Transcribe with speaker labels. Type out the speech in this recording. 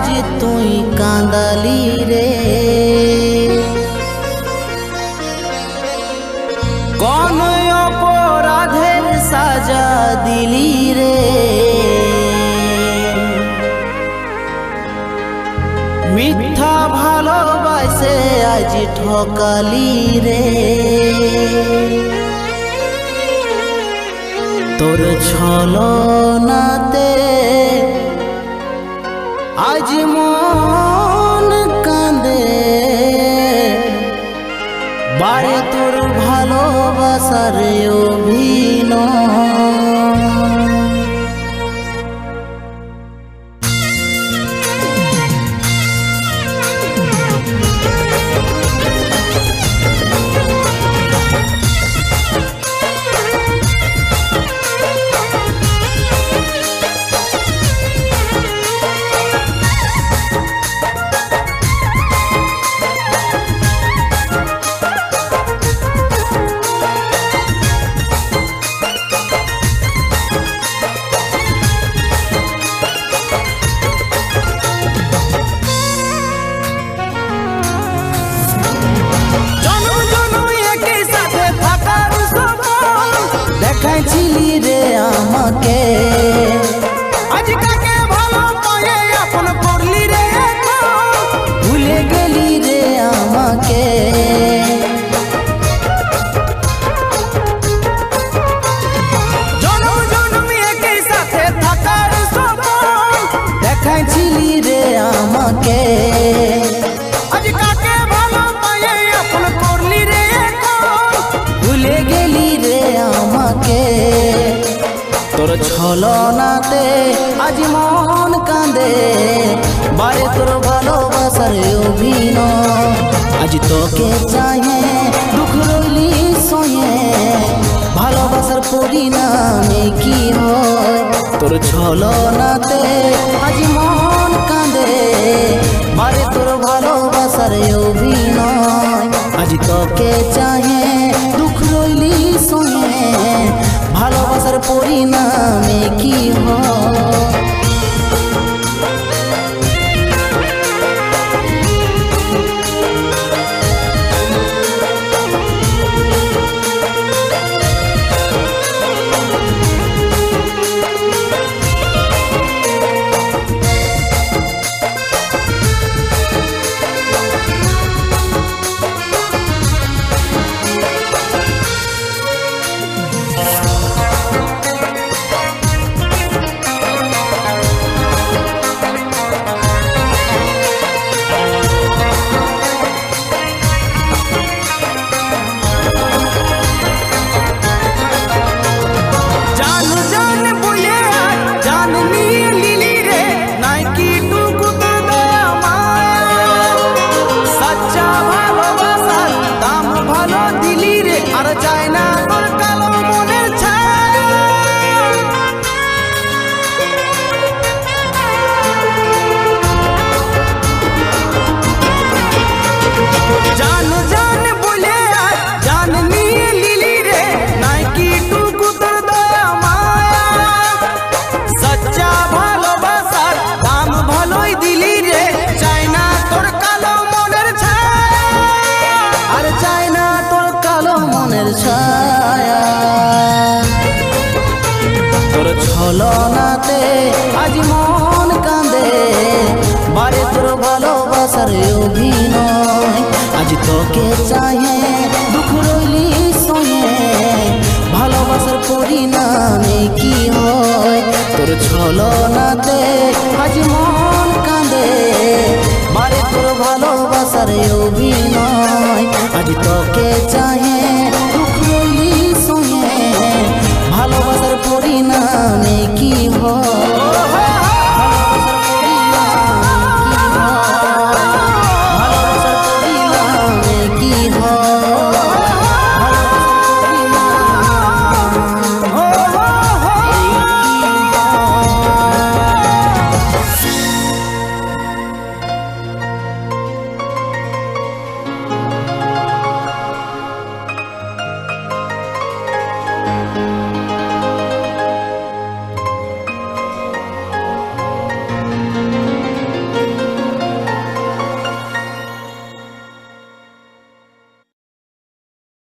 Speaker 1: আজ তুই কাঁদালি রে। কোন অপরাধের সাজা দিলি রে। মিথ্যা ভালোবাসে আজ ঠকালি রে। তোর ছলনাতে আজ গেলি রে আমাকে। দেখাইছিলি রে আমাকে। আজ কাকে ভালো পায়ে আপন করলি রে ভুলে গেলি রে আমাকে। তোর ছলনাতে আজ মন কাঁদে। বারে তোর ভালোবাসার অভিনয়। আজ তোকে চাহে দুঃখ রইলি সয়ে ভালোবাসার পরিণামে কি হয়? তোর ছলনাতে আজ মন কাঁদে। মারে তোর ভালোবাসার অভিনয়। আজ তোকে চাহে ছলনাতে আজ মন কাঁদে। বারে তোর ভালোবাসার অভিনয়, আজ তোকে চাহে দুঃখ রইলি সয়ে ভালোবাসার পরিণামে কি হয়? তোর ছলনাতে আজ মন কাঁদে। বারে তোর ভালোবাসার অভিনয়, আজ তোকে চাহে